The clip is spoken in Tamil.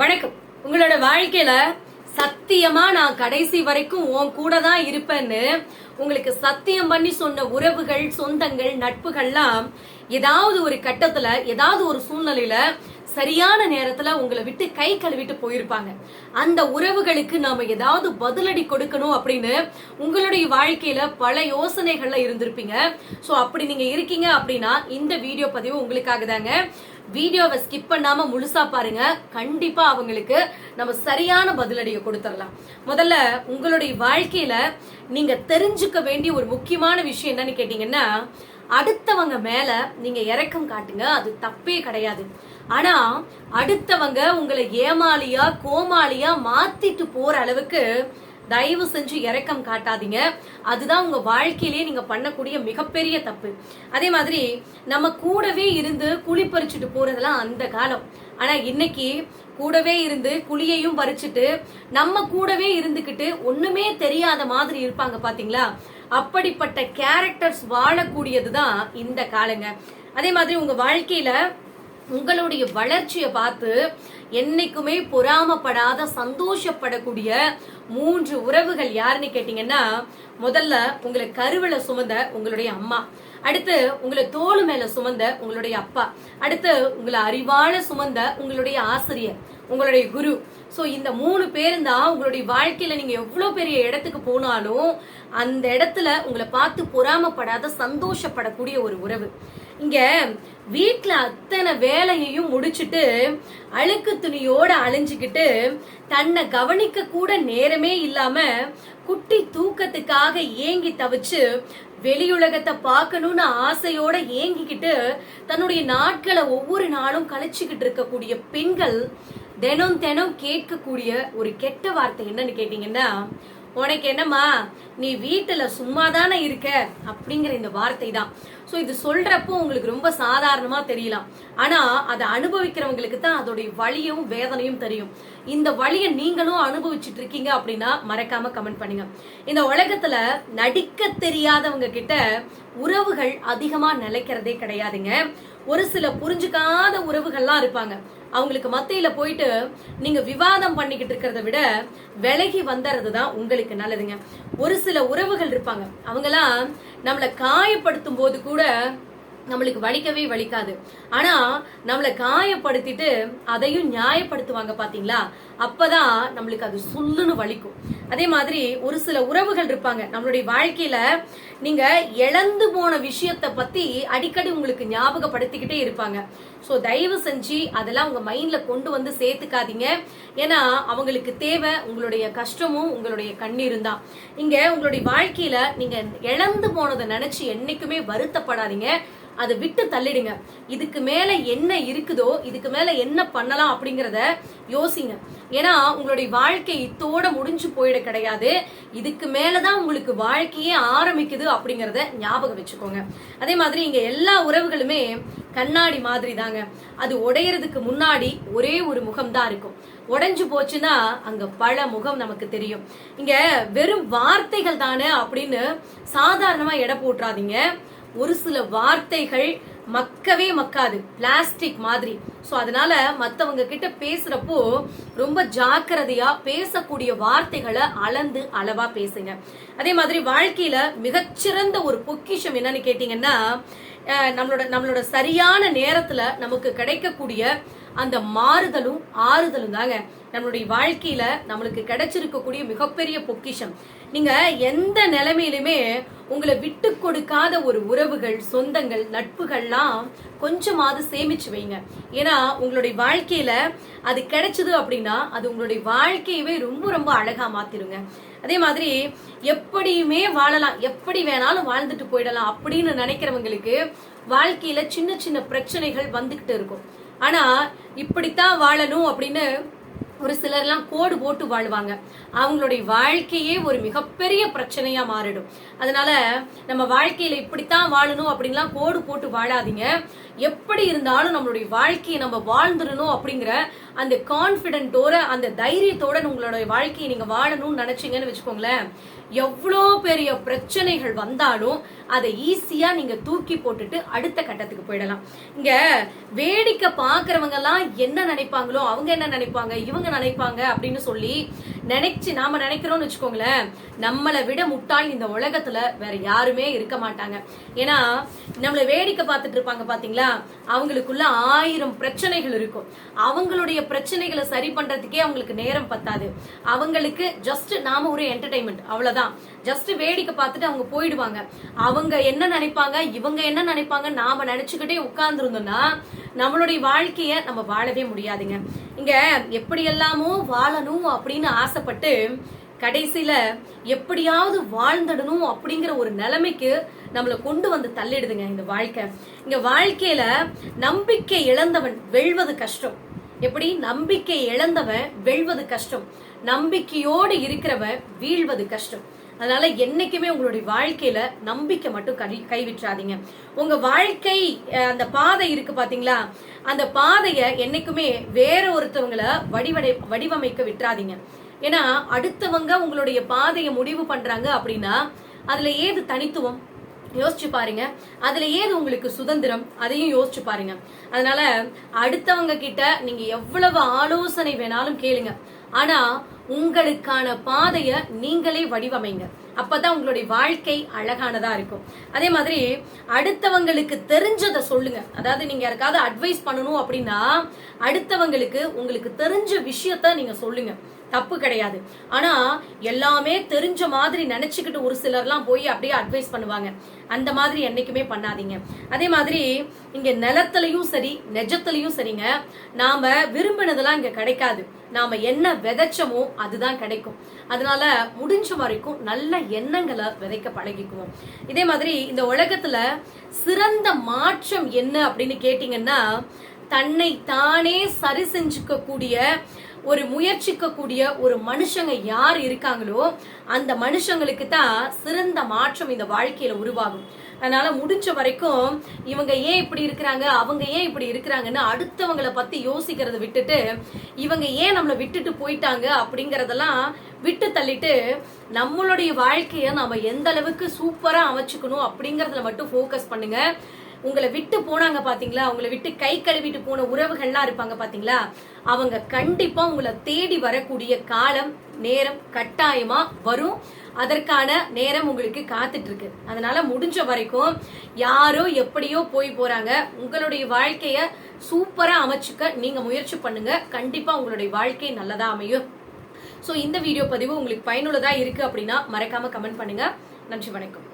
வணக்கம். உங்களோட வாழ்க்கையில சத்தியமா நான் கடைசி வரைக்கும் உன் கூட தான் இருப்பேன்னு உங்களுக்கு சத்தியம் பண்ணி சொன்ன உறவுகள் சொந்தங்கள் நட்புகள்லாம் ஏதாவது ஒரு கட்டத்துல ஏதாவது ஒரு சூழ்நிலையில சரியான நேரத்துல உங்களை விட்டு கை கழுவிட்டு போயிருப்பாங்க. அந்த உறவுகளுக்கு நாம ஏதாவது பதிலடி கொடுக்கணும் அப்படின்னு உங்களுடைய வாழ்க்கையில பல யோசனைகள்ல இருந்திருப்பீங்க. சோ அப்படி நீங்க இருக்கீங்க அப்படின்னா இந்த வீடியோ பதிவு உங்களுக்காக தாங்க வீடியோவை ஸ்கிப் பண்ணாம முழுசா பாருங்க. கண்டிப்பா அவங்களுக்கு நம்ம சரியான பதிலடியை கொடுத்துடலாம் முதல்ல உங்களுடைய வாழ்க்கையில நீங்க தெரிஞ்சுக்க வேண்டிய ஒரு முக்கியமான விஷயம் என்னன்னு கேட்டீங்கன்னா அடுத்தவங்க மேல நீங்க இரக்கம் காட்டுங்க. அது தப்பே கிடையாது. ஆனா அடுத்தவங்க உங்களை ஏமாளியா கோமாளியா மாத்திட்டு போற அளவுக்கு தயவு செஞ்சு இரக்கம் காட்டாதீங்க. அதுதான் உங்க வாழ்க்கையிலேயே நீங்க பண்ணக்கூடிய மிகப்பெரிய தப்பு. அதே மாதிரி நம்ம கூடவே இருந்து குழி பறிச்சுட்டு போறதெல்லாம் அந்த காலம். ஆனா இன்னைக்கு கூடவே இருந்து குழியையும் பறிச்சுட்டு நம்ம கூடவே இருந்துகிட்டு ஒண்ணுமே தெரியாத மாதிரி இருப்பாங்க பாத்தீங்களா? அப்படிப்பட்ட கேரக்டர்ஸ் வாழக்கூடியதுதான் இந்த காலங்க. அதே மாதிரி உங்க வாழ்க்கையில உங்களுடைய வளர்ச்சியை பார்த்து என்னைக்குமே பொறாமப்படாத சந்தோஷப்படக்கூடிய மூன்று உறவுகள் யாருன்னு கேட்டீங்கன்னா முதல்ல உங்களை கருவில சுமந்த உங்களுடைய அம்மா. அடுத்து உங்களை தோல் மேல சுமந்த உங்களுடைய அப்பா. அடுத்து உங்களை அறிவால சுமந்த உங்களுடைய ஆசிரியர் உங்களுடைய குரு. சோ இந்த மூணு பேருந்தான் உங்களுடைய வாழ்க்கையில நீங்க எவ்வளவு பெரிய இடத்துக்கு போனாலும் அந்த இடத்துல உங்களை பார்த்து பொறாமப்படாத சந்தோஷப்படக்கூடிய ஒரு உறவு. இங்க வீட்டில் அத்தனை வேலையையும் முடிச்சிட்டு அழுக்கு துணியோட அழிஞ்சுக்கிட்டு தன்னை கவனிக்க கூட நேரமே இல்லாம குட்டி தூக்கத்துக்காக ஏங்கி தவிச்சு வெளியுலகத்தை பார்க்கணும்னு ஆசையோட ஏங்கிக்கிட்டு தன்னுடைய நாட்களை ஒவ்வொரு நாளும் கழிச்சுக்கிட்டு இருக்கக்கூடிய பெண்கள் தினம் தினம் கேட்கக்கூடிய ஒரு கெட்ட வார்த்தை என்னன்னு கேட்டீங்கன்னா உனக்கு என்னம்மா? நீ வீட்டுல சும்மா தானே இருக்க? அப்படிங்கிற இந்த வார்த்தை தான் சோ இது சொல்றப்போ உங்களுக்கு ரொம்ப சாதாரணமா தெரியலாம். ஆனா அதை அனுபவிக்கிறவங்களுக்கு தான் அதோடைய வழியும் வேதனையும் தெரியும். இந்த வழியை நீங்களும் அனுபவிச்சுட்டு இருக்கீங்க அப்படின்னா மறக்காம கமெண்ட் பண்ணுங்க. இந்த உலகத்துல நடிக்க தெரியாதவங்க கிட்ட உறவுகள் அதிகமா நிலைக்கிறதே கிடையாதுங்க. ஒரு சில புரிஞ்சுக்காத உறவுகள்லாம் இருப்பாங்க. அவங்களுக்கு மத்தியில போயிட்டு நீங்க விவாதம் பண்ணிக்கிட்டு இருக்கிறத விட விலகி வந்துறது தான் உங்களுக்கு நல்லதுங்க. ஒரு சில உறவுகள் இருப்பாங்க. அவங்கெல்லாம் நம்மளை காயப்படுத்தும் போது கூட நம்மளுக்கு வலிக்கவே வலிக்காது. ஆனா நம்மளை காயப்படுத்திட்டு அதையும் நியாயப்படுத்துவாங்க பாத்தீங்களா? அப்பதான் நம்மளுக்கு அது சுல்லுன்னு வலிக்கும். அதே மாதிரி ஒரு சில உறவுகள் இருப்பாங்க. நம்மளுடைய வாழ்க்கையில நீங்க இழந்து போன விஷயத்த பத்தி அடிக்கடி உங்களுக்கு ஞாபகப்படுத்திக்கிட்டே இருப்பாங்க. சோ தயவு செஞ்சு அதெல்லாம் உங்க மைண்ட்ல கொண்டு வந்து சேர்த்துக்காதீங்க. ஏன்னா அவங்களுக்கு தேவை உங்களுடைய கஷ்டமும் உங்களுடைய கண்ணீரும் தான். இங்க உங்களுடைய வாழ்க்கையில நீங்க இழந்து போனதை நினைச்சு என்னைக்குமே வருத்தப்படாதீங்க. அதை விட்டு தள்ளிடுங்க. இதுக்கு மேல என்ன இருக்குதோ இதுக்கு மேல என்ன பண்ணலாம் அப்படிங்கறத யோசிங்க. ஏன்னா உங்களுடைய வாழ்க்கை இத்தோட முடிஞ்சு போயிட கிடையாது. இதுக்கு மேலதான் உங்களுக்கு வாழ்க்கையே ஆரம்பிக்குது அப்படிங்கறத ஞாபகம் வச்சுக்கோங்க. அதே மாதிரி இங்க எல்லா உறவுகளுமே கண்ணாடி மாதிரி தாங்க அது உடையறதுக்கு முன்னாடி ஒரே ஒரு முகம் தான் இருக்கும். உடைஞ்சு போச்சுன்னா அங்க பல முகம் நமக்கு தெரியும். இங்க வெறும் வார்த்தைகள் தானே அப்படின்னு சாதாரணமா எடை போட்டுறாதீங்க. ஒரு சில வார்த்தைகள் மக்கவே மக்காது பிளாஸ்டிக் மாதிரி. ஸோ அதனால மற்றவங்க கிட்ட பேசுறப்போ ரொம்ப ஜாக்கிரதையா பேசக்கூடிய வார்த்தைகளை அளந்து அளவா பேசுங்க. அதே மாதிரி வாழ்க்கையில மிகச்சிறந்த ஒரு பொக்கிஷம் என்னன்னு கேட்டீங்கன்னா நம்மளோட நம்மளோட சரியான நேரத்துல நமக்கு கிடைக்கக்கூடிய அந்த மாறுதலும் ஆறுதலும் தாங்க நம்மளுடைய வாழ்க்கையில நம்மளுக்கு கிடைச்சிருக்கக்கூடிய மிகப்பெரிய பொக்கிஷம். நீங்க எந்த நிலைமையிலுமே உங்களை விட்டு கொடுக்காத ஒரு உறவுகள் சொந்தங்கள் நட்புகள்லாம் கொஞ்சமாவது சேமிச்சு வைங்க. ஏன்னா உங்களுடைய வாழ்க்கையில அது கிடைச்சது அப்படின்னா அது உங்களுடைய வாழ்க்கையவே ரொம்ப ரொம்ப அழகா மாத்திருங்க. அதே மாதிரி எப்படியுமே வாழலாம். எப்படி வேணாலும் வாழ்ந்துட்டு போயிடலாம் அப்படின்னு நினைக்கிறவங்களுக்கு வாழ்க்கையில சின்ன சின்ன பிரச்சனைகள் வந்துகிட்டு இருக்கும். ஆனா இப்படித்தான் வாழணும் அப்படின்னு ஒரு சிலர்லாம் கோடு போட்டு வாழ்வாங்க. அவங்களுடைய வாழ்க்கையே ஒரு மிகப்பெரிய பிரச்சனையா மாறிடும். அதனால நம்ம வாழ்க்கையில இப்படித்தான் வாழணும் அப்படின்லாம் கோடு போட்டு வாழாதீங்க. எப்படி இருந்தாலும் நம்மளுடைய வாழ்க்கையை நம்ம வாழ்ந்துடணும் அப்படிங்கிற அந்த கான்பிடென்ட்டோட அந்த தைரியத்தோட உங்களுடைய வாழ்க்கையை நீங்க வாழணும்னு நினைச்சீங்கன்னு வச்சுக்கோங்களேன். எவ்வளோ பெரிய பிரச்சனைகள் வந்தாலும் அதை ஈஸியா நீங்க தூக்கி போட்டுட்டு அடுத்த கட்டத்துக்கு போயிடலாம். இங்க வேடிக்கை பாக்குறவங்க எல்லாம் என்ன நினைப்பாங்களோ அவங்க என்ன நினைப்பாங்க இவங்க நினைப்பாங்க அப்படின்னு சொல்லி நினைச்சு நாம நினைக்கிறோம்னு வச்சுக்கோங்களேன் நம்மளை விட முட்டாள் இந்த உலகத்துல வேற யாருமே இருக்க மாட்டாங்க. ஏன்னா நம்மளை வேடிக்கை பார்த்துட்டு இருப்பாங்க பாத்தீங்களா? அவங்களுக்குள்ள ஆயிரம் பிரச்சனைகள் இருக்கும். அவங்களுடைய பிரச்சனைகளை சரி பண்றதுக்கே அவங்களுக்கு நேரம் பத்தாது. அவங்களுக்கு ஜஸ்ட் நாம ஒரு என்டர்டைன்மெண்ட் அவ்வளவுதான். ஜஸ்ட் வேடிக்கை பார்த்துட்டு அவங்க போயிடுவாங்க. அவங்க என்ன நினைப்பாங்க? இவங்க என்ன நினைப்பாங்க? நாம நினைச்சுக்கிட்டே உட்கார்ந்துருந்தோம்னா நம்மளுடைய வாழ்க்கைய நம்ம வாழவே முடியாதுங்க. இங்க எப்படி எல்லாமோ வாழணும் அப்படின்னு ஆசைப்பட்டு கடைசியில எப்படியாவது வாழ்ந்துடணும் அப்படிங்கிற ஒரு நிலைமைக்கு நம்மளை கொண்டு வந்து தள்ளிடுதுங்க இந்த வாழ்க்கை. இங்க வாழ்க்கையில நம்பிக்கை இழந்தவன் வெல்வது கஷ்டம். எப்படி? நம்பிக்கை இழந்தவன் வெல்வது கஷ்டம். நம்பிக்கையோடு இருக்கிறவன் வீழ்வது கஷ்டம். அதனால என்னைக்குமே உங்களுடைய வாழ்க்கையில நம்பிக்கை மட்டும் கை கைவிட்டுறாதீங்க. உங்க வாழ்க்கை அந்த பாதை இருக்கு பாத்தீங்களா? அந்த பாதைய என்னைக்குமே வேற ஒருத்தவங்களை வடிவடை வடிவமைக்க விட்டுறாதீங்க. ஏன்னா அடுத்தவங்க உங்களுடைய பாதையை முடிவு பண்றாங்க அப்படின்னா அதுல ஏது தனித்துவம்? யோசிச்சு பாருங்க. அதுல ஏது உங்களுக்கு சுதந்திரம்? அதையும் யோசிச்சு பாருங்க. அதனால அடுத்தவங்க கிட்ட நீங்க எவ்வளவு ஆலோசனை வேணாலும் கேளுங்க. ஆனா உங்களுக்கான பாதைய நீங்களே வடிவமைங்க. அப்பதான் உங்களுடைய வாழ்க்கை அழகானதா இருக்கும். அதே மாதிரி அடுத்தவங்களுக்கு தெரிஞ்சதை சொல்லுங்க. அதாவது நீங்க யாருக்காவது அட்வைஸ் பண்ணணும் அப்படின்னா அடுத்தவங்களுக்கு உங்களுக்கு தெரிஞ்ச விஷயத்த நீங்க சொல்லுங்க. தப்பு கிடையாது. ஆனா எல்லாமே தெரிஞ்ச மாதிரி நினைச்சுக்கிட்டு ஒரு சிலர்லாம் போய் அப்படியே அட்வைஸ் பண்ணுவாங்க. அந்த மாதிரி என்னைக்குமே பண்ணாதீங்க. அதே மாதிரி இங்க நிலத்திலையும் சரி நெஜத்திலையும் சரிங்க. நாம விரும்பினதெல்லாம் இங்க கிடைக்காது. நாம என்ன விதைச்சமோ அதுதான் கிடைக்கும். அதனால முடிஞ்ச வரைக்கும் நல்ல எண்ணங்களை விதைக்க பழகிக்குவோம். இதே மாதிரி இந்த உலகத்துல சிறந்த மாற்றம் என்ன அப்படின்னு கேட்டீங்கன்னா தன்னை தானே சரி செஞ்சுக்க கூடிய ஒரு முயற்சிக்க கூடிய ஒரு மனுஷங்க யார் இருக்காங்களோ அந்த மனுஷங்களுக்கு தான் சிறந்த மாற்றம் இந்த வாழ்க்கையில உருவாகும். அதனால முடிஞ்ச வரைக்கும் இவங்க ஏன் இப்படி இருக்கிறாங்க அவங்க ஏன் இப்படி இருக்கிறாங்கன்னு அடுத்தவங்களை பத்தி யோசிக்கிறத விட்டுட்டு இவங்க ஏன் நம்மளை விட்டுட்டு போயிட்டாங்க அப்படிங்கறதெல்லாம் விட்டு தள்ளிட்டு நம்மளுடைய வாழ்க்கைய நம்ம எந்த அளவுக்கு சூப்பரா அமைச்சுக்கணும் அப்படிங்கறதுல மட்டும் ஃபோக்கஸ் பண்ணுங்க. உங்களை விட்டு போனாங்க பாத்தீங்களா? உங்களை விட்டு கை கழுவிட்டு போன உறவுகள்லாம் இருப்பாங்க பாத்தீங்களா? அவங்க கண்டிப்பா உங்களை தேடி வரக்கூடிய காலம் நேரம் கட்டாயமா வரும். அதற்கான நேரம் உங்களுக்கு காத்துட்டு இருக்கு அதனால முடிஞ்ச வரைக்கும் யாரோ எப்படியோ போய் போறாங்க. உங்களுடைய வாழ்க்கைய சூப்பரா அமைச்சுக்க நீங்க முயற்சி பண்ணுங்க. கண்டிப்பா உங்களுடைய வாழ்க்கை நல்லதா அமையும். ஸோ இந்த வீடியோ பதிவு உங்களுக்கு பயனுள்ளதா இருக்கு அப்படின்னா மறக்காம கமெண்ட் பண்ணுங்க. நன்றி வணக்கம்.